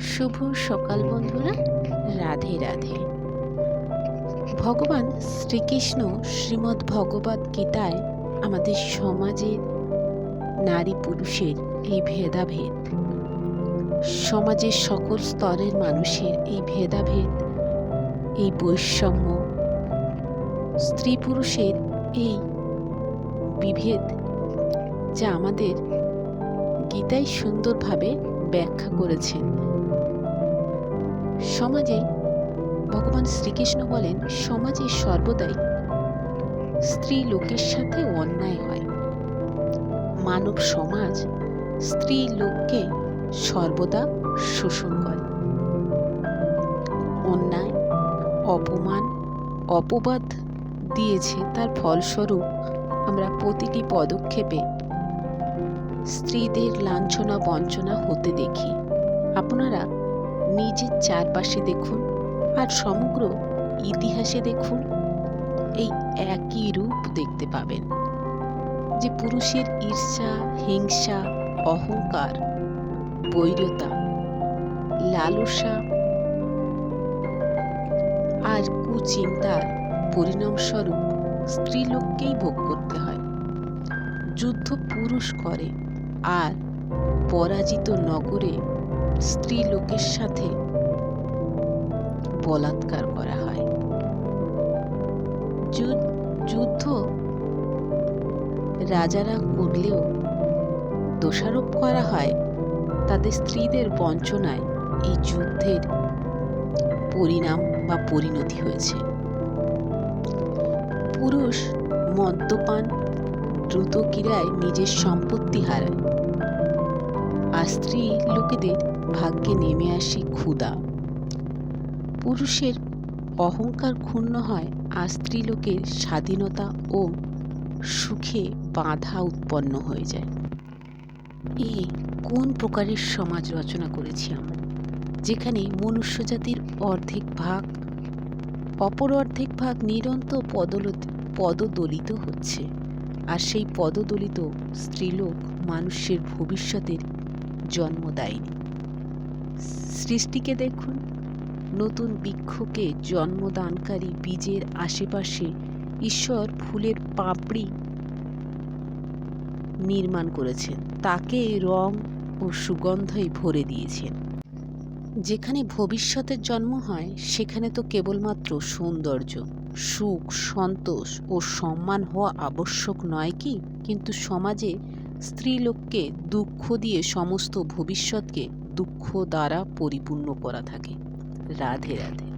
শুভ সকাল বন্ধুরা। রাধে রাধে। ভগবান শ্রীকৃষ্ণ শ্রীমদ্ ভগবত গীতায় আমাদের সমাজের নারী পুরুষের এই ভেদাভেদ, সমাজের সকল স্তরের মানুষের এই ভেদাভেদ, এই বৈষম্য, স্ত্রী পুরুষের এই বিভেদ যা আমাদের গীতায় সুন্দরভাবে ব্যাখ্যা করেছেন। সমাজে ভগবান শ্রীকৃষ্ণ বলেন, সমাজে সর্বদাই স্ত্রী লোকের সাথে অন্যায় হয়। মানব সমাজ স্ত্রী লোককে সর্বদা শোষণ করে। অন্যায়, অপমান, অপবাদ দিয়েছে, তার ফলস্বরূপ আমরা প্রতিটি পদক্ষেপে স্ত্রীদের লাঞ্ছনা বঞ্চনা হতে দেখি। আপনারা নিজের চারপাশে দেখুন আর সমগ্র ইতিহাসে দেখুন, এই একই রূপ দেখতে পাবেন যে পুরুষের ঈর্ষা, হিংসা, অহংকার, বৈরতা, লালসা আর কুচিন্তার পরিণামস্বরূপ স্ত্রীলোককেই ভোগ করতে হয়। যুদ্ধ পুরুষ করে আর পরাজিত নগরে স্ত্রী লোকের সাথে বলাৎকার করা হয়। যুদ্ধ রাজারা করলেও দোষারোপ করা হয়। তাদের স্ত্রীদের বঞ্চনায় এই যুদ্ধের পরিণাম বা পরিণতি হয়েছে। পুরুষ মদ্যপান দ্রুত ক্রীড়ায় নিজের সম্পত্তি হারায়। আর স্ত্রী লোকেদের ভাগ্যে নেমে আসে ক্ষুদা পুরুষের অহংকার ক্ষুণ্ণ হয় আর স্ত্রী লোকের স্বাধীনতা ও সুখে বাধা উৎপন্ন হয়ে যায়। এ কোন প্রকারের সমাজ রচনা করেছি আমরা? যেখানে মনুষ্য জাতির অর্ধেক ভাগ, অপর অর্ধেক ভাগ নিরন্তর পদলত, পদদলিত হচ্ছে। আর সেই পদদলিত স্ত্রীলোক মানুষের ভবিষ্যতের জন্ম দেয়নি সৃষ্টিকে দেখুন, নতুন বৃক্ষকে জন্মদানকারী বীজের আশেপাশে ঈশ্বর ফুলের পাপড়ি নির্মাণ করেছেন। তাকে রং ও সুগন্ধই ভরে দিয়েছেন। যেখানে ভবিষ্যতের জন্ম হয়, সেখানে তো কেবলমাত্র সৌন্দর্য, সুখ, সন্তোষ ও সম্মান হওয়া আবশ্যক নয় কি? কিন্তু সমাজে স্ত্রীলোককে দুঃখ দিয়ে সমস্ত ভবিষ্যৎকে দুঃখ দ্বারা পরিপূর্ণ করা থাকে। রাধে রাধে।